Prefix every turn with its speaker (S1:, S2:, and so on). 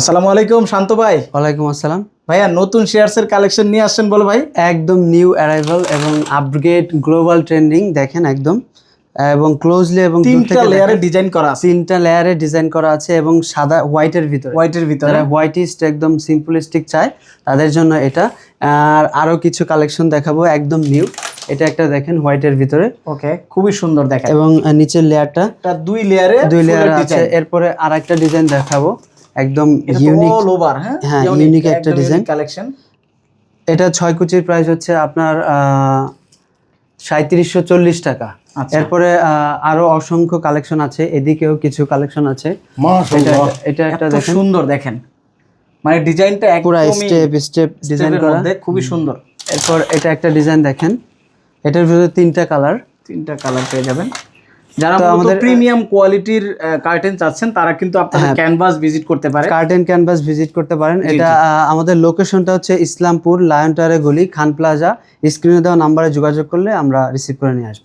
S1: আসসালামু আলাইকুম শান্ত ভাই।
S2: ওয়ালাইকুম আসসালাম।
S1: ভাইয়া নতুন শেয়ারসের কালেকশন নিয়ে আসছেন বলো ভাই।
S2: একদম নিউ অ্যারাইভাল এবং আপগ্রেড গ্লোবাল ট্রেন্ডিং দেখেন একদম। এবং ক্লোজলি এবং
S1: তিনটা লেয়ারে ডিজাইন করা আছে।
S2: তিনটা লেয়ারে ডিজাইন করা আছে এবং সাদা হোয়াইটের ভিতরে।
S1: হোয়াইটের ভিতরে।
S2: যারা হোয়াইটিস্ট একদম সিম্পলিস্টিক চায় তাদের জন্য এটা। আর আরও কিছু কালেকশন দেখাবো একদম নিউ এটা একটা দেখেন হোয়াইটের ভিতরে।
S1: ওকে খুবই সুন্দর দেখেন
S2: এবং নিচের লেয়ারটা
S1: এটা দুই লেয়ারে
S2: দুই লেয়ার আছে। এরপরে আর একটা ডিজাইন দেখাবো। একদম
S1: ইউনিক
S2: ইউনিক
S1: অল ওভার হ্যাঁ?
S2: হ্যাঁ, unique একটা design।
S1: কালেকশন
S2: এটা ছয় কুচির প্রাইস হচ্ছে আপনার সাঁত্রিশশো চল্লিশ টাকা।
S1: আচ্ছা।
S2: এরপরে আহ, আরও অসংখ্য কালেকশন আছে এদিকেও কিছু কালেকশন আছে। এটা এটা একটা
S1: সুন্দর দেখেন। মানে ডিজাইনটা
S2: পুরো স্টেপ স্টেপ ডিজাইন করা।
S1: খুবই সুন্দর।
S2: এরপর এটা একটা ডিজাইন দেখেন। এটার ভিতরে তিনটা কালার
S1: তিনটা কালার পেয়ে যাবেন। যারা আমাদের প্রিমিয়াম কোয়ালিটির কার্টেন চাচ্ছেন তারা কিন্তু আপনাদের
S2: হ্যাঁ।
S1: ক্যানভাস ভিজিট করতে পারেন
S2: কার্টেন ক্যানভাস ভিজিট করতে পারেন। এটা আহ, আমাদের লোকেশনটা হচ্ছে ইসলামপুর লায়ন টাওয়ারে গলি খান প্লাজা স্ক্রিনে দেওয়া নাম্বারে যোগাযোগ করলে আমরা রিসিভ করে নিয়ে আসব।